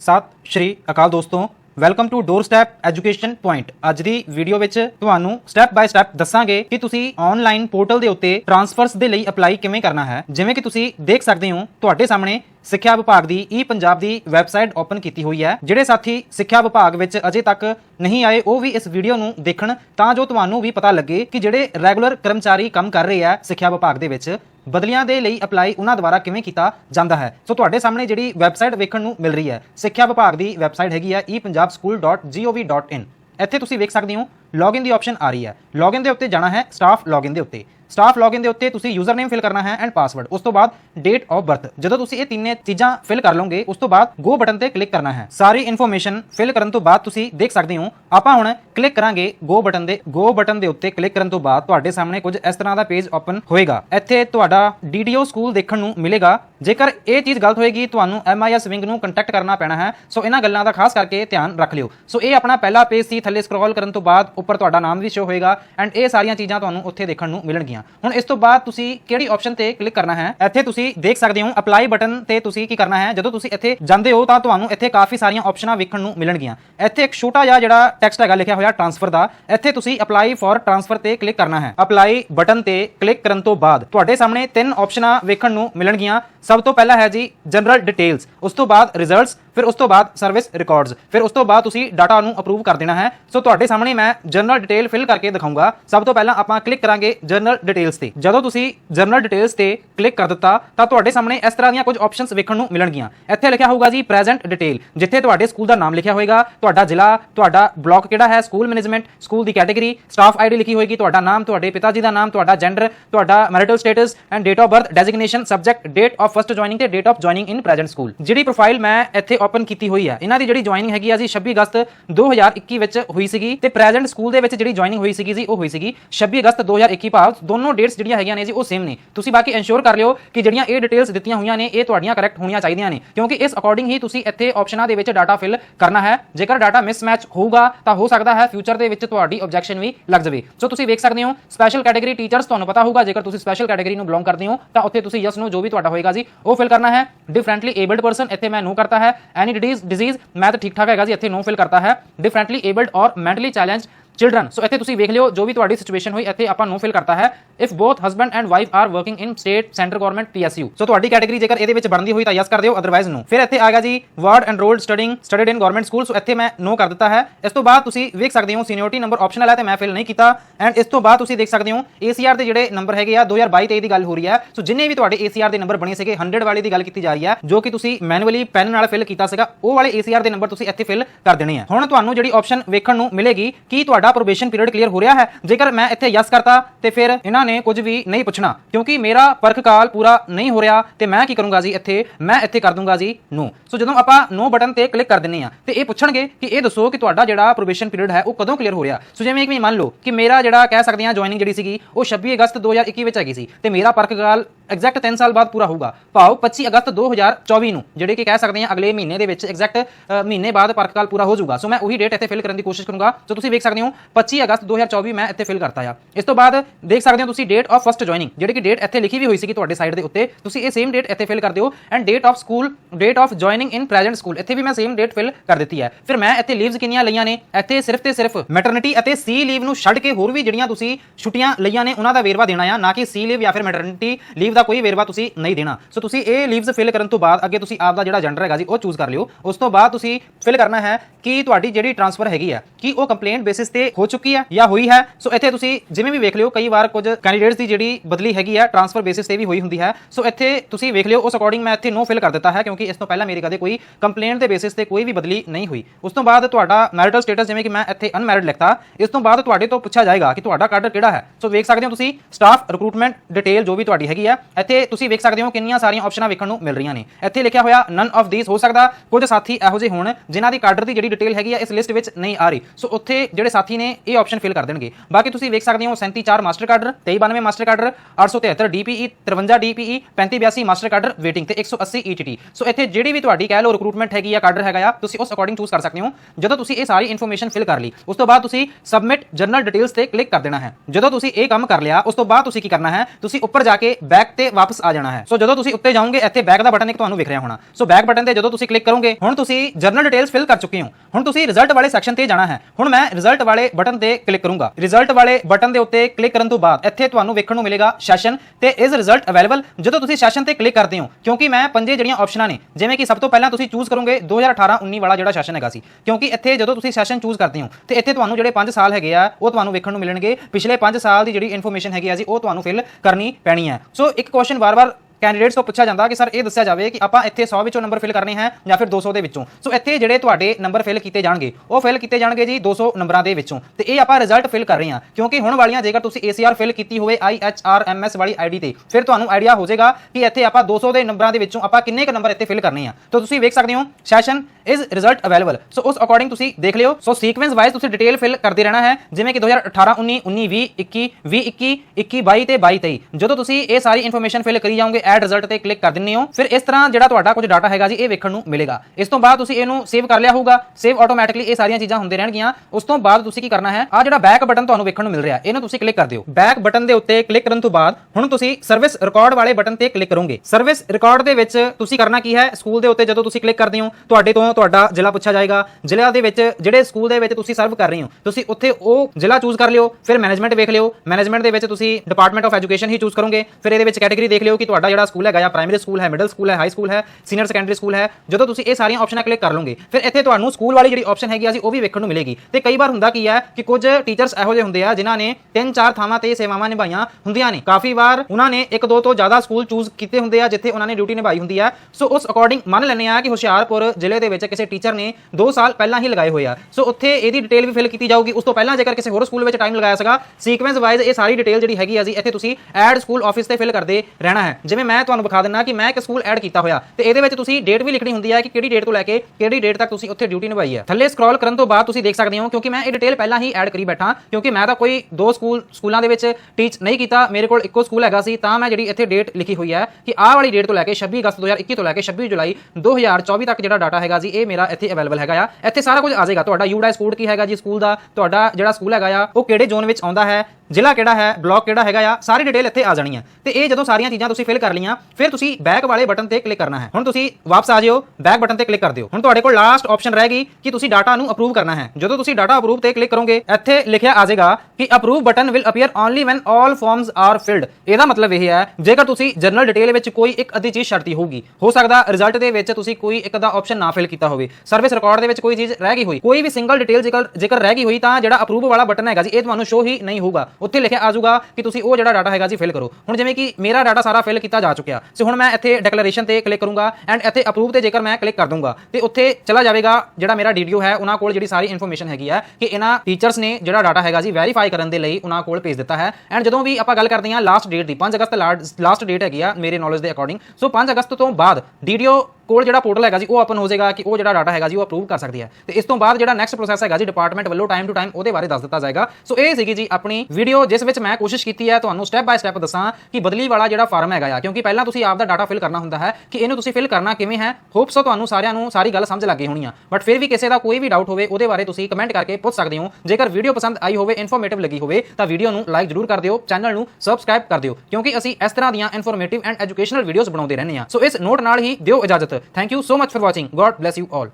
ਸਤਿ ਸ਼੍ਰੀ ਅਕਾਲ ਦੋਸਤੋ। Welcome to door step education point ਅੱਜ ਦੀ ਵੀਡੀਓ ਵਿੱਚ ਤੁਹਾਨੂੰ ਸਟੈਪ ਬਾਈ ਸਟੈਪ ਦੱਸਾਂਗੇ ਕਿ ਤੁਸੀਂ ਆਨਲਾਈਨ ਪੋਰਟਲ ਦੇ ਉੱਤੇ ਟ੍ਰਾਂਸਫਰਸ ਦੇ ਲਈ ਅਪਲਾਈ ਕਿਵੇਂ ਕਰਨਾ ਹੈ। ਜਿਵੇਂ ਕਿ ਤੁਸੀਂ ਦੇਖ ਸਕਦੇ ਹੋ, ਤੁਹਾਡੇ ਸਾਹਮਣੇ ਸਿੱਖਿਆ ਵਿਭਾਗ ਦੀ ਈ ਪੰਜਾਬ ਦੀ ਵੈਬਸਾਈਟ ਓਪਨ ਕੀਤੀ ਹੋਈ ਹੈ। ਜਿਹੜੇ ਸਾਥੀ ਸਿੱਖਿਆ ਵਿਭਾਗ ਵਿੱਚ ਅਜੇ ਤੱਕ ਨਹੀਂ ਆਏ, ਉਹ ਵੀ ਇਸ ਵੀਡੀਓ ਨੂੰ ਦੇਖਣ ਤਾਂ ਜੋ ਤੁਹਾਨੂੰ ਵੀ ਪਤਾ ਲੱਗੇ ਕਿ ਜਿਹੜੇ ਰੈਗੂਲਰ ਕਰਮਚਾਰੀ ਕੰਮ ਕਰ ਰਹੇ ਆ ਸਿੱਖਿਆ ਵਿਭਾਗ ਦੇ ਵਿੱਚ ਬਦਲੀਆਂ ਦੇ ਲਈ ਅਪਲਾਈ ਉਹਨਾਂ ਦੁਆਰਾ ਕਿਵੇਂ ਕੀਤਾ ਜਾਂਦਾ ਹੈ? ਸੋ ਤੁਹਾਡੇ ਸਾਹਮਣੇ ਜਿਹੜੀ ਵੈਬਸਾਈਟ ਵੇਖਣ ਨੂੰ ਮਿਲ ਰਹੀ ਹੈ, ਸਿੱਖਿਆ ਵਿਭਾਗ ਦੀ ਵੈਬਸਾਈਟ ਹੈਗੀ ਹੈ epunjabschool.gov.in ਇੱਥੇ ਤੁਸੀਂ ਵੇਖ ਸਕਦੇ ਹੋ ਲੌਗਇਨ ਦੀ ਆਪਸ਼ਨ ਆ ਰਹੀ ਹੈ। ਲੌਗਇਨ ਦੇ ਉੱਤੇ ਜਾਣਾ ਹੈ ਸਟਾਫ ਲੌਗਇਨ ਦੇ ਉੱਤੇ। ਸਟਾਫ ਲੌਗਇਨ ਦੇ ਉੱਤੇ ਤੁਸੀਂ ਯੂਜ਼ਰ ਨੇਮ ਫਿਲ ਕਰਨਾ ਹੈ ਐਂਡ ਪਾਸਵਰਡ ਉਸ ਤੋਂ ਬਾਅਦ ਡੇਟ ਆਫ ਬਰਥ ਜਦੋਂ ਤੁਸੀਂ ਇਹ ਤਿੰਨੇ ਚੀਜ਼ਾਂ ਫਿਲ ਕਰ ਲਓਗੇ, ਉਸ ਤੋਂ ਬਾਅਦ ਗੋ ਬਟਨ ਤੇ ਕਲਿੱਕ ਕਰਨਾ ਹੈ। ਸਾਰੀ ਇਨਫੋਰਮੇਸ਼ਨ ਫਿਲ ਕਰਨ ਤੋਂ ਬਾਅਦ ਤੁਸੀਂ ਦੇਖ ਸਕਦੇ ਹੋ, ਆਪਾਂ ਹੁਣ ਕਲਿੱਕ ਕਰਾਂਗੇ ਗੋ ਬਟਨ ਦੇ। ਗੋ ਬਟਨ ਦੇ ਉੱਤੇ ਕਲਿੱਕ ਕਰਨ ਤੋਂ ਬਾਅਦ ਤੁਹਾਡੇ ਸਾਹਮਣੇ ਕੁਝ ਇਸ ਤਰ੍ਹਾਂ ਦਾ ਪੇਜ ਓਪਨ ਹੋਏਗਾ। ਇੱਥੇ ਤੁਹਾਡਾ ਡੀਡੀਓ ਸਕੂਲ ਦੇਖਣ ਨੂੰ ਮਿਲੇਗਾ। ਜੇਕਰ ਇਹ ਚੀਜ਼ ਗਲਤ ਹੋਏਗੀ, ਤੁਹਾਨੂੰ ਐਮਆਈਐਸ ਵਿੰਗ ਨੂੰ ਕੰਟੈਕਟ ਕਰਨਾ ਪੈਣਾ ਹੈ। ਸੋ ਇਹਨਾਂ ਗੱਲਾਂ ਦਾ ਖਾਸ ਕਰਕੇ ਧਿਆਨ ਰੱਖ ਲਿਓ। ਸੋ ਇਹ ਆਪਣਾ ਪਹਿਲਾ ਪੇਜ ਸੀ। ਥੱਲੇ ਸਕਰੋਲ ਕਰਨ ਤੋਂ ਬਾਅਦ ਉੱਪਰ ਤੁਹਾਡਾ ਨਾਮ ਵੀ ਸ਼ੋ ਹੋਏਗਾ। ਐਂਡ ਇਹ ਸਾਰੀਆਂ ਚੀਜ਼ਾਂ ਤੁਹਾਨੂੰ ਉੱਥੇ ਦੇਖਣ ਨੂੰ ਮਿਲਣਗੀਆਂ। ਹੁਣ ਇਸ ਤੋਂ ਬਾਅਦ ਤੁਸੀਂ ਕਿਹੜੀ ਆਪਸ਼ਨ ਤੇ ਕਲਿੱਕ ਕਰਨਾ ਹੈ? ਇੱਥੇ ਤੁਸੀਂ ਦੇਖ ਸਕਦੇ ਹੋ ਅਪਲਾਈ ਬਟਨ ਤੇ ਤੁਸੀਂ ਕੀ ਕਰਨਾ ਹੈ? ਜਦੋਂ ਤੁਸੀਂ ਇੱਥੇ ਜਾਂਦੇ ਹੋ, ਤਾਂ ਤੁਹਾਨੂੰ ਇੱਥੇ ਕਾਫੀ ਸਾਰੀਆਂ ਆਪਸ਼ਨਾਂ ਵੇਖਣ ਨੂੰ ਮਿਲਣਗੀਆਂ। ਇੱਥੇ ਇੱਕ ਛੋਟਾ ਜਿਹਾ ਜਿਹੜਾ ਟੈਕਸਟ ਹੈਗਾ, ਲਿਖਿਆ ਹੋਇਆ ਟ੍ਰਾਂਸਫਰ ਦਾ, ਇੱਥੇ ਤੁਸੀਂ ਅਪਲਾਈ ਫॉर ਟ੍ਰਾਂਸਫਰ ਤੇ ਕਲਿੱਕ ਕਰਨਾ ਹੈ। ਅਪਲਾਈ ਬਟਨ ਤੇ ਕਲਿੱਕ ਕਰਨ ਤੋਂ ਬਾਅਦ ਤੁਹਾਡੇ ਸਾਹਮਣੇ ਤਿੰਨ ਆਪਸ਼ਨਾਂ ਵੇਖਣ ਨੂੰ ਮਿਲਣਗੀਆਂ। ਸਭ ਤੋਂ ਪਹਿਲਾ ਹੈ ਜੀ ਜਨਰਲ ਡਿਟੇਲਸ ਉਸ ਤੋਂ ਬਾਅਦ ਰਿਜ਼ਲਟਸ ਫਿਰ ਉਸ ਤੋਂ ਬਾਅਦ ਸਰਵਿਸ ਰਿਕਾਰਡਸ ਫਿਰ ਉਸ ਤੋਂ ਬਾਅਦ ਤੁਸੀਂ ਡਾਟਾ ਨੂੰ ਅਪਰੂਵ ਕਰ ਦੇਣਾ ਹੈ। ਸੋ ਤੁਹਾਡੇ ਸਾਹਮਣੇ ਮੈਂ ਜਨਰਲ ਡਿਟੇਲ ਫਿਲ ਕਰਕੇ ਦਿਖਾਉਂਗਾ। ਸਭ ਤੋਂ ਪਹਿਲਾਂ ਆਪਾਂ ਕਲਿੱਕ ਕਰਾਂਗੇ ਜਨਰਲ ਡਿਟੇਲਸ ਤੇ। ਜਦੋਂ ਤੁਸੀਂ ਜਨਰਲ ਡਿਟੇਲਸ ਤੇ ਕਲਿੱਕ ਕਰ ਦਿੱਤਾ, ਤਾਂ ਤੁਹਾਡੇ ਸਾਹਮਣੇ ਇਸ ਤਰ੍ਹਾਂ ਦੀਆਂ ਕੁਝ ਆਪਸ਼ਨਸ ਵੇਖਣ ਨੂੰ ਮਿਲਣਗੀਆਂ। ਇੱਥੇ ਲਿਖਿਆ ਹੋਊਗਾ ਜੀ ਪ੍ਰੈਜ਼ੈਂਟ ਡਿਟੇਲ ਜਿੱਥੇ ਤੁਹਾਡੇ ਸਕੂਲ ਦਾ ਨਾਮ ਲਿਖਿਆ ਹੋਏਗਾ, ਤੁਹਾਡਾ ਜ਼ਿਲ੍ਹਾ, ਤੁਹਾਡਾ ਬਲਾਕ ਕਿਹੜਾ ਹੈ ਸਕੂਲ ਮੈਨੇਜਮੈਂਟ ਸਕੂਲ ਦੀ ਕੈਟਾਗਰੀ ਸਟਾਫ ਆਈਡੀ ਲਿਖੀ ਹੋਏਗੀ, ਤੁਹਾਡਾ ਨਾਮ, ਤੁਹਾਡੇ ਪਿਤਾ ਜੀ ਦਾ ਨਾਮ, ਤੁਹਾਡਾ ਜੈਂਡਰ ਤੁਹਾਡਾ marital status and date of birth designation subject date of first joining ਤੇ date of joining in present school ਜਿਹੜੀ ਪ੍ਰੋਫਾਈਲ ਮੈਂ ਇੱਥੇ ਓਪਨ ਕੀਤੀ ਹੋਈ ਹੈ ਇਹਨਾਂ ਦੀ ਜਿਹੜੀ ਜੁਆਇਨਿੰਗ ਹੈਗੀ ਆ ਜੀ 26 ਅਗਸਤ 2021 ਵਿੱਚ ਹੋਈ ਸੀਗੀ ਤੇ ਪ੍ਰੈਜ਼ੈਂਟ ਸਕੂਲ ਦੇ ਵਿੱਚ ਜਿਹੜੀ ਜੁਆਇਨਿੰਗ ਹੋਈ ਸੀਗੀ ਜੀ, ਉਹ ਹੋਈ ਸੀਗੀ 26 ਅਗਸਤ 2021 ਭਾਵ ਦੋਨੋਂ ਡੇਟਸ ਜਿਹੜੀਆਂ ਹੈਗੀਆਂ ਨੇ ਜੀ, ਉਹ ਸੇਮ ਨੇ। ਤੁਸੀਂ ਬਾਕੀ ਇਨਸ਼ੋਰ ਕਰ ਲਿਓ ਕਿ ਜਿਹੜੀਆਂ ਇਹ ਡਿਟੇਲਸ ਦਿੱਤੀਆਂ ਹੋਈਆਂ ਨੇ, ਇਹ ਤੁਹਾਡੀਆਂ ਕਰੈਕਟ ਹੋਣੀਆਂ ਚਾਹੀਦੀਆਂ ਨੇ। ਕਿਉਂਕਿ ਇਸ ਅਕੋਰਡਿੰਗ ਹੀ ਤੁਸੀਂ ਇੱਥੇ ਆਪਸ਼ਨਾਂ ਦੇ ਵਿੱਚ ਡਾਟਾ ਫਿਲ ਕਰਨਾ ਹੈ। ਜੇਕਰ ਡਾਟਾ ਮਿਸਮੈਚ ਹੋਊਗਾ, ਤਾਂ ਹੋ ਸਕਦਾ ਹੈ ਫਿਊਚਰ ਦੇ ਵਿੱਚ ਤੁਹਾਡੀ ਆਬਜੈਕਸ਼ਨ ਵੀ ਲੱਗ ਜਾਵੇ। ਸੋ ਤੁਸੀਂ ਵੇਖ ਸਕਦੇ ਹੋ ਸਪੈਸ਼ਲ ਕੈਟਾਗਰੀ ਟੀਚਰਸ ਤੁਹਾਨੂੰ ਪਤਾ ਹੋਊਗਾ, ਜੇਕਰ ਤੁਸੀਂ ਸਪੈਸ਼ਲ ਕੈਟਾਗਰੀ ਨੂੰ ਬਿਲੋਂਗ ਕਰਦੇ ਹੋ, ਤਾਂ ਉੱਥੇ ਤੁਸੀਂ ਯਸ ਨੂੰ ਜੋ ਵੀ ਤੁਹਾਡਾ ਹੋਏਗਾ ਜੀ, ਉਹ ਫਿਲ ਕਰਨਾ ਹੈ। ਡਿਫਰੈਂਟਲੀ ਏਬਲਡ ਪਰਸਨ ਇੱਥੇ ਮੈਂ ਨੋ ਕਰਤਾ ਹੈ। ਐਨੀ ਡਿਜ਼ੀਜ਼ ਡਿਜ਼ੀਜ਼ ਮੈਂ ਤਾਂ ਠੀਕ ਠਾਕ ਹੈਗਾ ਜੀ, ਇੱਥੇ ਨੋ ਫਿਲ ਕਰਤਾ ਹੈ। ਡਿਫਰੈਂਟਲੀ ਏਬਲਡ ਔਰ ਮੈਂਟਲੀ ਚੈਲੰਜਡ ਚਿਲਡਰਨ ਸੋ ਇੱਥੇ ਤੁਸੀਂ ਵੇਖ ਲਿਓ ਜੋ ਵੀ ਤੁਹਾਡੀ ਸਿਚੁਏਸ਼ਨ ਹੋਈ, ਇੱਥੇ ਆਪਾਂ ਨੋ ਫਿਲ ਕਰਤਾ ਹੈ। If both husband and wife are working in state centre government PSU so ਤੁਹਾਡੀ ਕੈਟਾਗਰੀ ਜੇਕਰ ਇਹਦੇ ਵਿੱਚ ਬਣਦੀ ਹੋਈ ਤਾਂ ਯਸ ਕਰ ਦਿਓ ਅਦਰਵਾਈਜ਼ ਨੋ ਫਿਰ ਇੱਥੇ ਆ ਗਿਆ ਜੀ word enrolled studying studied in government school so ਇੱਥੇ ਮੈਂ ਨੋ ਕਰ ਦਿੱਤਾ ਹੈ। ਇਸ ਤੋਂ ਬਾਅਦ ਤੁਸੀਂ ਵੇਖ ਸਕਦੇ ਹੋ ਸੀਨੀਅਰਿਟੀ ਨੰਬਰ ਆਪਸ਼ਨਲ ਹੈ ਤੇ ਮੈਂ ਫਿਲ ਨਹੀਂ ਕੀਤਾ। ਐਂਡ ਇਸ ਤੋਂ ਬਾਅਦ ਤੁਸੀਂ ਦੇਖ ਸਕਦੇ ਹੋ ACR ਦੇ ਜਿਹੜੇ ਨੰਬਰ ਹੈਗੇ ਆ 2022 ਦੀ ਗੱਲ ਹੋ ਰਹੀ ਹੈ। ਸੋ ਜਿੰਨੇ ਵੀ ਤੁਹਾਡੇ ACR ਦੇ ਨੰਬਰ ਬਣੇ ਸੀਗੇ 100 ਵਾਲੇ ਦੀ ਗੱਲ ਕੀਤੀ ਜਾ ਰਹੀ ਹੈ, ਜੋ ਕਿ ਤੁਸੀਂ ਮੈਨੂਅਲੀ ਪੈਨ ਨਾਲ ਫਿਲ ਕੀਤਾ ਸੀਗਾ, ਉਹ ਵਾਲੇ ACR ਦੇ ਨੰਬਰ ਤੁਸੀਂ ਇੱਥੇ ਫਿਲ ਕਰ ਦੇਣੇ ਆ। ਹੁਣ ਤੁਹਾਨੂੰ ਜਿਹੜੀ ਆਪਸ਼ਨ ਵੇਖਣ ਨੂੰ ਮਿਲੇਗੀ, ਕਿ ਤੁਹਾਡਾ ਪ੍ਰੋਬੇਸ਼ਨ ਪੀਰੀਅਡ ਕਲੀਅਰ ਹੋ ਰਿਹਾ ਹੈ। ਜੇਕਰ ਮੈਂ ਇੱਥੇ ਯੈਸ ਕਰਤਾ, ਤੇ ਫਿਰ ਇਹਨਾਂ ਨੇ ਕੁਝ ਵੀ ਨਹੀਂ ਪੁੱਛਣਾ। ਕਿਉਂਕਿ ਮੇਰਾ ਪਰਖ ਕਾਲ ਪੂਰਾ ਨਹੀਂ ਹੋ ਰਿਹਾ, ਤੇ ਮੈਂ ਕੀ ਕਰੂੰਗਾ ਜੀ ਇੱਥੇ? ਮੈਂ ਇੱਥੇ ਕਰ ਦੂੰਗਾ ਜੀ ਨੋ ਸੋ ਜਦੋਂ ਆਪਾਂ ਨੋ ਬਟਨ ਤੇ ਕਲਿੱਕ ਕਰ ਦਿੰਨੇ ਆ ਤੇ ਇਹ ਪੁੱਛਣਗੇ ਕਿ ਇਹ ਦੱਸੋ ਕਿ ਤੁਹਾਡਾ ਜਿਹੜਾ ਪ੍ਰੋਬੇਸ਼ਨ ਪੀਰੀਅਡ ਹੈ, ਉਹ ਕਦੋਂ ਕਲੀਅਰ ਹੋ ਰਿਹਾ? ਸੋ ਜਿਵੇਂ ਕਿ ਮੰਨ ਲਓ ਕਿ ਮੇਰਾ ਜਿਹੜਾ ਕਹਿ ਸਕਦੇ ਆ ਜੁਆਇਨਿੰਗ ਜਿਹੜੀ ਸੀਗੀ, ਉਹ 26 ਅਗਸਤ 2021 ਵਿੱਚ ਹੈਗੀ ਸੀ, ਤੇ ਮੇਰਾ ਪਰਖ ਕਾਲ ਐਗਜ਼ੈਕਟ 3 ਸਾਲ ਬਾਅਦ ਪੂਰਾ ਹੋਊਗਾ। ਭਾਵ 25 ਅਗਸਤ 2024 ਨੂੰ, ਜਿਹੜੇ ਕਿ ਕਹਿ ਸਕਦੇ ਆ ਅਗਲੇ ਮਹੀਨੇ ਦੇ ਵਿੱਚ ਐਗਜ਼ੈਕਟ ਮਹੀਨੇ ਬਾਅਦ ਪਰਖ ਪੂਰਾ ਹੋ ਜਾਊਗਾ। ਸੋ ਮੈਂ ਉਹੀ ਡੇਟ ਇੱਥੇ ਫਿਲ ਕਰਨ ਦੀ ਕੋਸ਼ਿਸ਼ ਕਰੂੰਗਾ। ਸੋ ਤੁਸੀਂ ਵੇਖ ਸਕਦੇ ਹੋ 25 ਅਗਸਤ 2024 ਮੈਂ ਇੱਥੇ ਫਿਲ ਕਰਤਾ ਆ। ਇਸ ਤੋਂ ਬਾਅਦ ਦੇਖ ਸਕਦੇ ਹੋ ਤੁਸੀਂ ਡੇਟ ਆਫ ਫਸਟ ਜੁਆਇਨਿੰਗ ਜਿਹੜੀ ਕਿ ਡੇਟ ਇੱਥੇ ਲਿਖੀ ਵੀ ਹੋਈ ਸੀਗੀ ਤੁਹਾਡੇ ਸਾਈਡ ਦੇ ਉੱਤੇ, ਤੁਸੀਂ ਇਹ ਸੇਮ ਡੇਟ ਇੱਥੇ ਫਿਲ ਕਰ ਦਿਓ। And date of school date of joining in present school ਇੱਥੇ ਵੀ ਮੈਂ ਸੇਮ ਡੇਟ ਫਿਲ ਕਰ ਦਿੱਤੀ ਹੈ। ਫਿਰ ਮੈਂ ਇੱਥੇ ਲੀਵਸ ਕਿੰਨੀਆਂ ਲਈਆਂ ਨੇ? ਇੱਥੇ ਸਿਰਫ ਤੇ ਸਿਰਫ ਮੈਟਰਨਿਟੀ ਅਤੇ ਸੀ ਲੀਵ ਨੂੰ ਛੱਡ ਕੇ ਹੋਰ ਵੀ ਜਿਹੜੀਆਂ ਤੁਸੀਂ ਛੁੱਟੀਆਂ ਲਈਆਂ ਨੇ, ਉਹਨਾਂ ਦਾ ਵੇਰਵਾ ਦੇਣਾ ਆ, ਨਾ ਕਿ ਸੀ ਲੀਵ ਜਾਂ ਫਿਰ ਮੈਟਰਨਿਟੀ ਲੀਵ ਦਾ ਕੋਈ ਵੇਰਵਾ ਤੁਸੀਂ ਨਹੀਂ ਦੇਣਾ। ਸੋ ਤੁਸੀਂ ਇਹ ਲੀਵਸ ਫਿਲ ਕਰਨ ਤੋਂ ਬਾਅਦ ਅੱਗੇ ਤੁਸੀਂ ਆਪ ਦਾ ਜਿਹੜਾ ਜੈਂਡਰ ਹੈਗਾ ਜੀ, ਉਹ ਚੂਜ਼ ਕਰ ਲਿਓ। ਉਸ ਤੋਂ ਬਾਅਦ ਤੁਸੀਂ ਫਿਲ ਕਰਨਾ ਹੈ ਕਿ ਤੁਹਾਡੀ ਜਿਹੜੀ ਟ੍ਰਾਂਸਫਰ ਹੈਗੀ ਆ ਕਿ ਉਹ ਕੰਪਲੇਂਟ ਬੇਸਿਸ ਤੇ ਹੋ ਚੁੱਕੀ ਹੈ ਜਾਂ ਹੋਈ ਹੈ। ਸੋ ਇੱਥੇ ਤੁਸੀਂ ਜਿਵੇਂ ਵੀ ਵੇਖ ਲਿਓ, ਕਈ ਵਾਰ ਕੁਝ ਕੈਂਡੀਡੇਟਸ ਦੀ ਜਿਹੜੀ ਬਦਲੀ ਹੈਗੀ ਆ ਟ੍ਰਾਂਸਫਰ ਬੇਸਿਸ ਤੇ ਵੀ ਹੋਈ ਹੁੰਦੀ ਹੈ। ਸੋ ਇੱਥੇ ਤੁਸੀਂ ਵੇਖ ਲਿਓ, ਉਸ ਅਕੋਰਡਿੰਗ ਮੈਂ ਇੱਥੇ ਨੋ ਫਿਲ ਕਰ ਦਿੱਤਾ ਹੈ, ਕਿਉਂਕਿ ਇਸ ਤੋਂ ਪਹਿਲਾਂ ਮੇਰੀ ਕਦੇ ਕੋਈ ਕੰਪਲੇਂਟ ਦੇ ਬੇਸਿਸ ਤੇ ਕੋਈ ਵੀ ਬਦਲੀ ਨਹੀਂ ਹੋਈ। ਉਸ ਤੋਂ ਬਾਅਦ ਤੁਹਾਡਾ ਮੈਰਿਟਲ ਸਟੇਟਸ ਜਿਵੇਂ ਕਿ ਮੈਂ ਇੱਥੇ ਅਨਮੈਰਿਡ ਲਿਖਤਾ, ਇਸ ਤੋਂ ਬਾਅਦ ਤੁਹਾਡੇ ਤੋਂ ਪੁੱਛਿਆ ਜਾਏਗਾ ਕਿ ਤੁਹਾਡਾ ਕਾਡਰ ਕਿਹੜਾ ਹੈ। ਸੋ ਵੇਖ ਸਕਦੇ ਹੋ ਤੁਸੀਂ ਸਟਾਫ ਰਿਕਰੂਟਮੈਂਟ ਡਿਟੇਲ ਜੋ ਵੀ ਤੁਹਾਡੀ ਹੈਗੀ ਆ ਇੱਥੇ ਤੁਸੀਂ ਵੇਖ ਸਕਦੇ ਹੋ ਕਿੰਨੀਆਂ ਸਾਰੀਆਂ ਆਪਸ਼ਨਾਂ ਵੇਖਣ ਨੂੰ ਮਿਲ ਰਹੀਆਂ ਨੇ। ਇੱਥੇ ਲਿਖਿਆ ਹੋਇਆ ਨਨ ਆਫ ਥੀਸ ਹੋ ਸਕਦਾ। ਕੁਝ ਸਾਥੀ ਇਹੋ ਜਿਹੇ ਹੋਣ ਜਿਨ੍ਹਾਂ ਦੀ ਕਾਡਰ ਦੀ ਜਿਹੜੀ ਡਿਟੇਲ ਹੈਗੀ ਆ, ਇਸ ਲਿਸਟ ਵਿੱਚ ਨਹੀਂ ਆ ਰਹੀ। ਸੋ ਉੱਥੇ ਜਿਹੜੇ ਸਾਥੀ ਨੇ, ਇਹ ਆਪਸ਼ਨ ਫਿਲ ਕਰ ਦੇਣਗੇ। ਬਾਕੀ ਤੁਸੀਂ ਵੇਖ ਸਕਦੇ ਹੋ 374 master cadre 2392 master cadre 873 DPE 53 DPE 3582 master cadre waiting ਤੇ 180 ETT ਸੋ ਇੱਥੇ ਜਿਹੜੀ ਵੀ ਤੁਹਾਡੀ ਕਹਿ ਲਓ ਰਿਕਰੂਟਮੈਂਟ ਹੈਗੀ ਆ ਕਾਡਰ ਹੈਗਾ ਆ, ਤੁਸੀਂ ਉਸ ਅਕੋਰਡਿੰਗ ਚੂਜ਼ ਕਰ ਸਕਦੇ ਹੋ। ਜਦੋਂ ਤੁਸੀਂ ਇਹ ਸਾਰੀ ਇਨਫੋਰਮੇਸ਼ਨ ਫਿਲ ਕਰ ਲਈ, ਉਸ ਤੋਂ ਬਾਅਦ ਤੁਸੀਂ ਸਬਮਿਟ ਜਨਰਲ ਡਿਟੇਲਸ ਤੇ ਕਲਿੱਕ ਕਰ ਦੇਣਾ ਹੈ। ਜਦੋਂ ਤੁਸੀਂ ਇਹ ਕੰਮ ਕਰ ਲਿਆ, ਉਸ ਤੋਂ ਬਾਅਦ ਤੁਸੀਂ ਕੀ ਕਰਨਾ ਹੈ? ਤੁਸੀਂ ਉੱਪਰ ਜਾ ਕੇ ਬੈਕ ਤੇ ਵਾਪਸ ਆ ਜਾਣਾ ਹੈ। ਸੋ ਜਦੋਂ ਤੁਸੀਂ ਉੱਤੇ ਜਾਓਗੇ, ਇੱਥੇ ਬੈਕ ਦਾ ਬਟਨ ਇੱਕ ਤੁਹਾਨੂੰ ਵਿਖ ਰਿਹਾ ਹੋਣਾ। ਸੋ ਬੈਕ ਬਟਨ ਤੇ ਜਦੋਂ ਤੁਸੀਂ ਕਲਿੱਕ ਕਰੋਗੇ, ਹੁਣ ਤੁਸੀਂ ਜਰਨਲ ਡਿਟੇਲਸ ਫਿਲ ਕਰ ਚੁੱਕੇ ਹੋ। ਹੁਣ ਤੁਸੀਂ ਰਿਜ਼ਲਟ ਵਾਲੇ ਸੈਕਸ਼ਨ ਤੇ ਜਾਣਾ ਹੈ। ਹੁਣ ਮੈਂ ਰਿਜ਼ਲਟ ਵਾਲੇ ਬਟਨ ਤੇ ਕਲਿੱਕ ਕਰੂੰਗਾ। ਰਿਜ਼ਲਟ ਵਾਲੇ ਬਟਨ ਦੇ ਉੱਤੇ ਕਲਿੱਕ ਕਰਨ ਤੋਂ ਬਾਅਦ ਇੱਥੇ ਤੁਹਾਨੂੰ ਵੇਖਣ ਨੂੰ ਮਿਲੇਗਾ ਸੈਸ਼ਨ ਤੇ ਇਜ਼ ਰਿਜ਼ਲਟ ਅਵੇਲੇਬਲ ਜਦੋਂ ਤੁਸੀਂ ਸੈਸ਼ਨ ਤੇ ਕਲਿੱਕ ਕਰਦੇ ਹੋ, ਕਿਉਂਕਿ ਮੈਂ ਪੰਜੇ ਜਿਹੜੀਆਂ ਆਪਸ਼ਨਾਂ ਨੇ, ਜਿਵੇਂ ਕਿ ਸਭ ਤੋਂ ਪਹਿਲਾਂ ਤੁਸੀਂ ਚੂਜ਼ ਕਰੋਗੇ 2018-19 ਵਾਲਾ ਜਿਹੜਾ ਸੈਸ਼ਨ ਹੈਗਾ ਸੀ। ਕਿਉਂਕਿ ਇੱਥੇ ਜਦੋਂ ਤੁਸੀਂ ਸੈਸ਼ਨ ਚੂਜ਼ ਕਰਦੇ ਹੋ, ਤੇ ਇੱਥੇ ਤੁਹਾਨੂੰ ਜਿਹੜੇ 5 ਸਾਲ ਹੈਗੇ ਆ, ਉਹ ਤੁਹਾਨੂੰ ਵੇਖਣ ਨੂੰ ਮਿਲਣਗੇ। ਪਿਛਲੇ 5 ਸਾਲ ਦੀ ਜਿਹੜੀ ਇਨਫੋਰਮੇਸ਼ਨ ਹੈਗੀ ਆ ਜੀ, ਉਹ ਤੁਹਾਨੂੰ ਫਿਲ ਕਰਨੀ ਪੈਣੀ ਹੈ। ਸੋ ਇੱਕ ਕੁਐਸਚਨ ਵਾਰ-ਵਾਰ ਕੈਂਡੀਡੇਟਸ ਤੋਂ ਪੁੱਛਿਆ ਜਾਂਦਾ ਕਿ ਸਰ ਇਹ ਦੱਸਿਆ ਜਾਵੇ ਕਿ ਆਪਾਂ ਇੱਥੇ 100 ਵਿੱਚੋਂ ਨੰਬਰ ਫਿਲ ਕਰਨੇ ਹੈ ਜਾਂ ਫਿਰ 200 ਦੇ ਵਿੱਚੋਂ। ਸੋ ਇੱਥੇ ਜਿਹੜੇ ਤੁਹਾਡੇ ਨੰਬਰ ਫਿਲ ਕੀਤੇ ਜਾਣਗੇ, ਉਹ ਫਿਲ ਕੀਤੇ ਜਾਣਗੇ ਜੀ 200 ਨੰਬਰਾਂ ਦੇ ਵਿੱਚੋਂ। ਤੇ ਇਹ ਆਪਾਂ ਰਿਜ਼ਲਟ ਫਿਲ ਕਰ ਰਹੇ ਹਾਂ, ਕਿਉਂਕਿ ਹੁਣ ਵਾਲੀਆਂ ਜੇਕਰ ਤੁਸੀਂ ACR ਫਿਲ ਕੀਤੀ ਹੋਵੇ IHRMS ਵਾਲੀ ਆਈਡੀ ਤੇ, ਫਿਰ ਤੁਹਾਨੂੰ ਆਈਡੀਆ ਹੋ ਜਾਏਗਾ ਕਿ ਇੱਥੇ ਆਪਾਂ 200 ਦੇ ਨੰਬਰਾਂ ਦੇ ਵਿੱਚੋਂ ਆਪਾਂ ਕਿੰਨੇ ਕ ਨੰਬਰ ਇੱਥੇ ਫਿਲ ਕਰਨੇ ਆ। ਤਾਂ ਤੁਸੀਂ ਵੇਖ ਸਕਦੇ ਹੋ session is result available so ਉਸ ਅਕੋਰਡਿੰਗ ਤੁਸੀਂ ਦੇਖ ਲਿਓ ਸੋ ਸੀਕੁਐਂਸ ਵਾਈਜ਼ ਤੁਸੀਂ ਡਿਟੇਲ ਫਿਲ ਕਰਦੇ ਰਹਿਣਾ ਹੈ ਜਿਵੇਂ ਕਿ 2018 19 19 20 21 20 21 21 22 ਤੇ 22 23 ਜਦੋਂ ਤੁਸੀਂ ਇਹ ਸਾਰੀ ਇਨਫੋਰਮੇਸ਼ਨ ਫਿਲ ਕਰੀ ਜਾਓਗੇ ਐਡ ਰਿਜ਼ਲਟ ਤੇ ਕਲਿੱਕ ਕਰ ਦਿੰਦੇ ਹੋ ਫਿਰ ਇਸ ਤਰ੍ਹਾਂ ਜਿਹੜਾ ਤੁਹਾਡਾ ਕੁਝ ਡਾਟਾ ਹੈਗਾ ਜੀ ਇਹ ਵੇਖਣ ਨੂੰ ਮਿਲੇਗਾ ਇਸ ਤੋਂ ਬਾਅਦ ਤੁਸੀਂ ਇਹਨੂੰ ਸੇਵ ਕਰ ਲਿਆ ਹੋਊਗਾ ਸੇਵ ਆਟੋਮੈਟਿਕਲੀ ਇਹ ਸਾਰੀਆਂ ਚੀਜ਼ਾਂ ਹੁੰਦੇ ਰਹਿਣਗੀਆਂ ਉਸ ਤੋਂ ਬਾਅਦ ਤੁਸੀਂ ਕੀ ਕਰਨਾ ਹੈ ਆ ਜਿਹੜਾ ਬੈਕ ਬਟਨ ਤੁਹਾਨੂੰ ਵੇਖਣ ਨੂੰ ਮਿਲ ਰਿਹਾ ਇਹਨੂੰ ਤੁਸੀਂ ਕਲਿੱਕ ਕਰ ਦਿਓ ਬੈਕ ਬਟਨ ਦੇ ਉੱਤੇ ਕਲਿੱਕ ਕਰਨ ਤੋਂ ਬਾਅਦ ਹੁਣ ਤੁਸੀਂ ਸਰਵਿਸ ਰਿਕਾਰਡ ਵਾਲੇ ਬਟਨ ਤੇ ਕਲਿੱਕ ਕਰੋਗੇ ਸਰਵਿਸ ਰਿਕਾਰਡ ਦੇ ਵਿੱਚ ਤੁਸੀਂ ਕਰਨਾ ਕੀ ਹੈ ਸਕੂਲ ਦੇ ਉੱਤੇ ਜਦੋਂ ਤੁਸੀਂ ਕਲਿੱਕ ਕਰਦੇ ਹੋ ਤੁਹਾਡੇ ਤੋਂ ਤੁਹਾਡਾ ਜ਼ਿਲ੍ਹਾ ਪੁੱਛਿਆ ਜਾਏਗਾ। ਜ਼ਿਲ੍ਹਾ ਦੇ ਵਿੱਚ ਜਿਹੜੇ ਸਕੂਲ ਦੇ ਵਿੱਚ ਤੁਸੀਂ ਸਰਵ ਕਰ ਰਹੇ ਹੋ, ਤੁਸੀਂ ਉੱਥੇ ਉਹ ਜ਼ਿਲ੍ਹਾ ਚੂਜ਼ ਕਰ ਲਿਓ, ਫਿਰ ਮੈਨੇਜਮੈਂਟ ਵੇਖ ਲਿਓ। ਮੈਨੇਜਮੈਂਟ ਦੇ ਵਿੱਚ ਤੁਸੀਂ ਡਿਪਾਰਟਮੈਂਟ ਆਫ ਐਜੂਕੇਸ਼ਨ ਹੀ ਚੂਜ਼ ਕਰੋਗੇ। ਫਿਰ ਇਹਦੇ ਵਿੱਚ ਕੈਟਾਗਰੀ ਦੇਖ ਲਿਓ ਕਿ ਤੁਹਾਡਾ ਜਿਹੜਾ ਸਕੂਲ ਹੈਗਾ ਜਾਂ ਪ੍ਰਾਇਮਰੀ ਸਕੂਲ ਹੈ ਮਿਡਲ ਸਕੂਲ ਹੈ ਹਾਈ ਸਕੂਲ ਹੈ ਸੀਨੀਅਰ ਸੈਕੰਡਰੀ ਸਕੂਲ ਹੈ, ਜਦੋਂ ਤੁਸੀਂ ਇਹ ਸਾਰੀਆਂ ਆਪਸ਼ਨਾਂ ਕਲਿੱਕ ਕਰ ਲਓਗੇ, ਫਿਰ ਇੱਥੇ ਤੁਹਾਨੂੰ ਸਕੂਲ ਵਾਲੀ ਜਿਹੜੀ ਆਪਸ਼ਨ ਹੈਗੀ ਆ ਜੀ, ਉਹ ਵੀ ਵੇਖਣ ਨੂੰ ਮਿਲੇਗੀ। ਤੇ ਕਈ ਵਾਰ ਹੁੰਦਾ ਕੀ ਹੈ ਕਿ ਕੁਝ ਟੀਚਰਸ ਇਹੋ ਜਿਹੇ ਹੁੰਦੇ ਆ ਜਿਨ੍ਹਾਂ ਨੇ ਤਿੰਨ ਚਾਰ ਥਾਵਾਂ ਤੇ ਸੇਵਾਵਾਂ ਨਿਭਾਈਆਂ ਹੁੰਦੀਆਂ ਨੇ। ਕਾਫੀ ਵਾਰ ਉਹਨਾਂ ਨੇ ਇੱਕ ਦੋ ਤੋਂ ਜ਼ਿਆਦਾ ਸਕੂਲ ਚੂਜ਼ ਕੀਤੇ ਹੁੰਦੇ ਆ, ਜਿੱਥੇ ਉਹਨਾਂ ਨੇ ਡਿਊਟੀ ਨਿਭਾਈ ਹੁੰਦੀ ਆ। ਸੋ ਉਸ ਅਕੋਰਡਿੰਗ ਮੰਨ ਲੈਂਦੇ ਆ ਕਿ ਹੁਸ਼ਿਆਰਪੁਰ ਜ਼ਿਲ੍ਹੇ ਦੇ ਵਿੱਚ ਕਿਸੇ ਟੀਚਰ ਨੇ 2 ਸਾਲ ਪਹਿਲਾਂ ਹੀ ਲਗਾਏ ਹੋਏ ਆ। ਸੋ ਉੱਥੇ ਇਹਦੀ ਡਿਟੇਲ ਵੀ ਫਿਲ ਕੀਤੀ ਜਾਊਗੀ। ਉਸ ਤੋਂ ਪਹਿਲਾਂ ਜੇਕਰ ਕਿਸੇ ਹੋਰ ਸਕੂਲ ਵਿੱਚ ਟਾਈਮ ਲਗਾਇਆ ਸੀਗਾ ਸੀਕੁਐਂਸ ਵਾਈਜ਼ ਇਹ ਸਾਰੀ ਡਿਟੇਲ ਜਿਹੜੀ ਹੈਗੀ ਆ ਜੀ, ਇੱਥੇ ਤੁਸੀਂ ਐਡ ਸਕੂਲ ਆਫਿਸ ਤੇ ਫਿਲ ਕਰਦੇ ਰਹਿਣਾ ਹੈ। ਜਿਵੇਂ ਮੈਂ ਤੁਹਾਨੂੰ ਵਿਖਾ ਦਿੰਨਾ ਕਿ ਮੈਂ ਇੱਕ ਸਕੂਲ ਐਡ ਕੀਤਾ ਹੋਇਆ। ਤੇ ਇਹਦੇ ਵਿੱਚ ਤੁਸੀਂ ਡੇਟ ਵੀ ਲਿਖਣੀ ਹੁੰਦੀ ਹੈ ਕਿ ਕਿਹੜੀ ਡੇਟ ਤੋਂ ਲੈ ਕੇ ਕਿਹੜੀ ਡੇਟ ਤੱਕ ਤੁਸੀਂ ਉੱਥੇ ਡਿਊਟੀ ਨਿਭਾਈ ਹੈ। ਥੱਲੇ ਸਕਰੋਲ ਕਰਨ ਤੋਂ ਬਾਅਦ ਤੁਸੀਂ ਦੇਖ ਸਕਦੇ ਹੋ, ਕਿਉਂਕਿ ਮੈਂ ਇਹ ਡਿਟੇਲ ਪਹਿਲਾਂ ਹੀ ਐਡ ਕਰੀ ਬੈਠਾ, ਕਿਉਂਕਿ ਮੈਂ ਤਾਂ ਕੋਈ ਦੋ ਸਕੂਲ ਸਕੂਲਾਂ ਦੇ ਵਿੱਚ ਟੀਚ ਨਹੀਂ ਕੀਤਾ, ਮੇਰੇ ਕੋਲ ਇੱਕੋ ਸਕੂਲ ਹੈਗਾ ਸੀ, ਤਾਂ ਮੈਂ ਜਿਹੜੀ ਇੱਥੇ ਡੇਟ ਲਿਖੀ ਹੋਈ ਹੈ ਕਿ ਆਹ ਵਾਲੀ ਡੇਟ ਤੋਂ ਲੈ ਕੇ 26 ਅਗਸਤ 2021 ਤੋਂ ਲੈ ਕੇ 26 ਜੁਲਾਈ 2024 ਤੱਕ ਜਿਹੜਾ ਡਾਟਾ ਹੈਗਾ ਜੀ ਇਹ ਮੇਰਾ ਇੱਥੇ ਅਵੇਲੇਬਲ ਹੈਗਾ ਆ। ਇੱਥੇ ਸਾਰਾ ਕੁਝ ਆ ਜਾਏਗਾ। ਤੁਹਾਡਾ ਯੂਡਾਈਸ ਕੋਡ ਕੀ ਹੈਗਾ ਜੀ? ਸਕੂਲ ਦਾ, ਤੁਹਾਡਾ ਜਿਹੜਾ ਸਕੂਲ ਹੈਗਾ ਆ, ਉਹ ਕਿਹੜੇ ਜ਼ੋਨ ਵਿੱਚ ਆਉਂਦਾ ਹੈ? ਜ਼ਿਲ੍ਹਾ ਕਿਹੜਾ ਹੈ, ਬਲਾਕ ਕਿਹੜਾ ਹੈਗਾ ਆ, ਸਾਰੀ ਡਿਟੇਲ ਇੱਥੇ ਆ ਜਾਣੀ ਹੈ। ਤੇ ਇਹ ਜਦੋਂ ਸਾਰੀਆਂ ਚੀਜ਼ਾਂ ਤੁਸੀਂ ਫਿਲ ਕਰ ਲਈਆਂ, ਫਿਰ ਤੁਸੀਂ ਬੈਕ ਵਾਲੇ ਬਟਨ ਤੇ ਕਲਿੱਕ ਕਰਨਾ ਹੈ। ਹੁਣ ਤੁਸੀਂ ਵਾਪਸ ਆ ਜਿਓ ਬੈਕ ਬਟਨ ਤੇ ਕਲਿੱਕ ਕਰ ਦਿਓ। ਹੁਣ ਤੁਹਾਡੇ ਕੋਲ ਲਾਸਟ ਆਪਸ਼ਨ ਰਹਿ ਗਈ ਕਿ ਤੁਸੀਂ ਡਾਟਾ ਨੂੰ ਅਪਰੂਵ ਕਰਨਾ ਹੈ। ਜਦੋਂ ਤੁਸੀਂ ਡਾਟਾ ਅਪਰੂਵ ਤੇ ਕਲਿੱਕ ਕਰੋਗੇ, ਇੱਥੇ ਲਿਖਿਆ ਆ ਜਾਏਗਾ ਕਿ approve button will appear only when all forms are filled ਇਹਦਾ ਮਤਲਬ ਇਹ ਹੈ, ਜੇਕਰ ਤੁਸੀਂ ਜਨਰਲ ਡਿਟੇਲ ਵਿੱਚ ਕੋਈ ਇੱਕ ਅੱਧੀ ਚੀਜ਼ ਸ਼ਰਤੀ ਹੋਊਗੀ, ਹੋ ਸਕਦਾ ਰਿਜ਼ਲਟ ਦੇ ਵਿੱਚ ਤੁਸੀਂ ਕੋਈ ਇੱਕ ਦਾ ਆਪਸ਼ਨ ਨਾ ਫਿਲ ਕੀਤਾ ਹੋਵੇ। ਸਰਵਿਸ ਰਿਕਾਰਡ ਦੇ ਵਿੱਚ ਕੋਈ ਚੀਜ਼ ਰਹਿ ਗਈ ਹੋਈ, ਕੋਈ ਵੀ ਸਿੰਗਲ ਡਿਟੇਲ ਜੇਕਰ ਜੇਕਰ ਰਹਿ ਗਈ ਹੋਈ ਤਾਂ ਜਿਹੜਾ ਅਪਰੂਵ ਵਾਲਾ ਬਟਨ ਹੈਗਾ ਜੀ, ਇਹ ਤੁਹਾਨੂੰ ਸ਼ੋ ਹੀ ਨਹੀਂ ਹੋਊਗਾ। ਉੱਥੇ ਲਿਖਿਆ ਆ ਜਾਊਗਾ ਕਿ ਤੁਸੀਂ ਉਹ ਜਿਹੜਾ ਡਾਟਾ ਹੈਗਾ ਜੀ ਫਿਲ ਕਰੋ। ਹੁਣ ਜਿਵੇਂ ਕਿ ਮੇਰਾ ਡਾਟਾ ਸਾਰਾ ਫਿਲ ਕੀਤਾ ਜਾ ਚੁੱਕਿਆ। ਸੋ ਹੁਣ ਮੈਂ ਇੱਥੇ ਡਿਕਲੇਰੇਸ਼ਨ ਤੇ ਕਲਿੱਕ ਕਰੂੰਗਾ ਐਂਡ ਇੱਥੇ ਅਪਰੂਵ ਤੇ ਜੇਕਰ ਮੈਂ ਕਲਿੱਕ ਕਰ ਦੂੰਗਾ, ਤੇ ਉੱਥੇ ਚਲਾ ਜਾਵੇਗਾ ਜਿਹੜਾ ਮੇਰਾ ਡੀਡੀਓ ਹੈ, ਉਹਨਾਂ ਕੋਲ ਜਿਹੜੀ ਸਾਰੀ ਇਨਫੋਰਮੇਸ਼ਨ ਹੈਗੀ ਹੈ ਕਿ ਇਹਨਾਂ ਟੀਚਰਸ ਨੇ ਜਿਹੜਾ ਡਾਟਾ ਹੈਗਾ ਜੀ ਵੈਰੀਫਾਈ ਕਰਨ ਦੇ ਲਈ ਉਹਨਾਂ ਕੋਲ ਭੇਜ ਦਿੱਤਾ ਹੈ। ਐਂਡ ਜਦੋਂ ਵੀ ਆਪਾਂ ਗੱਲ ਕਰਦੇ ਹਾਂ ਲਾਸਟ ਡੇਟ ਦੀ 5 ਅਗਸਤ ਲਾਸਟ ਡੇਟ ਹੈਗੀ ਆ ਮੇਰੇ ਨੌਲੇਜ ਦੇ ਅਕੋਰਡਿੰਗ ਸੋ 5 ਅਗਸਤ ਤੋਂ ਬਾਅਦ ਡੀਡੀਓ ਕੋਲ ਜਿਹੜਾ ਪੋਰਟਲ ਹੈਗਾ ਜੀ, ਉਹ ਓਪਨ ਹੋ ਜਾਏਗਾ ਕਿ ਉਹ ਜਿਹੜਾ ਡਾਟਾ ਹੈਗਾ ਜੀ, ਉਹ ਅਪਰੂਵ ਕਰ ਸਕਦੀ ਹੈ। ਤੇ ਇਸ ਤੋਂ ਬਾਅਦ ਜਿਹੜਾ ਨੈਕਸਟ ਪ੍ਰੋਸੈਸ ਹੈਗਾ ਜੀ ਡਿਪਾਰਟਮੈਂਟ ਵੱਲੋਂ ਟਾਈਮ ਟੂ ਟਾਈਮ ਉਹਦੇ ਬਾਰੇ ਦੱਸ ਦਿੱਤਾ ਜਾਏਗਾ। ਸੋ ਇਹ ਸੀਗੀ ਜੀ ਆਪਣੀ ਵੀਡੀਓ ਜਿਸ ਵਿੱਚ ਮੈਂ ਕੋਸ਼ਿਸ਼ ਕੀਤੀ ਹੈ ਤੁਹਾਨੂੰ ਸਟੈਪ ਬਾਏ ਸਟੈਪ ਦੱਸਾਂ ਕਿ ਬਦਲੀ ਵਾਲਾ ਜਿਹੜਾ ਫਾਰਮ ਹੈਗਾ ਆ, ਕਿਉਂਕਿ ਪਹਿਲਾਂ ਤੁਸੀਂ ਆਪ ਦਾ ਡਾਟਾ ਫਿਲ ਕਰਨਾ ਹੁੰਦਾ ਹੈ ਕਿ ਇਹਨੂੰ ਤੁਸੀਂ ਫਿਲ ਕਰਨਾ ਕਿਵੇਂ ਹੈ। ਹੋਪ ਸੋ ਤੁਹਾਨੂੰ ਸਾਰਿਆਂ ਨੂੰ ਸਾਰੀ ਗੱਲ ਸਮਝ ਲੱਗੀ ਹੋਣੀ ਆ। ਬਟ ਫਿਰ ਵੀ ਕਿਸੇ ਦਾ ਕੋਈ ਵੀ ਡਾਊਟ ਹੋਵੇ, ਉਹਦੇ ਬਾਰੇ ਤੁਸੀਂ ਕਮੈਂਟ ਕਰਕੇ ਪੁੱਛ ਸਕਦੇ ਹੋ। ਜੇਕਰ ਵੀਡੀਓ ਪਸੰਦ ਆਈ ਹੋਵੇ ਇਨਫੋਰਮੇਟਿਵ ਲੱਗੀ ਹੋਵੇ, ਤਾਂ ਵੀਡੀਓ ਨੂੰ ਲਾਈਕ ਜ਼ਰੂਰ ਕਰ ਦਿਓ ਚੈਨਲ ਨੂੰ ਸਬਸਕ੍ਰਾਈਬ ਕਰ ਦਿਓ। ਕਿਉਂਕਿ ਅਸੀਂ ਇਸ ਤਰ੍ਹਾਂ ਦੀਆਂ ਇਨਫੋਰਮੇਟਿਵ ਐਂਡ ਐਜੂਕੇਸ਼ਨਲ ਵੀਡੀਓਜ਼ ਬਣਾਉਂਦੇ ਰਹਿੰਦੇ ਹਾਂ ਸੋ ਇਸ ਨੋਟ ਨਾਲ ਹੀ ਦਿਓ ਇਜਾਜ਼ਤ। Thank you so much for watching. God bless you all.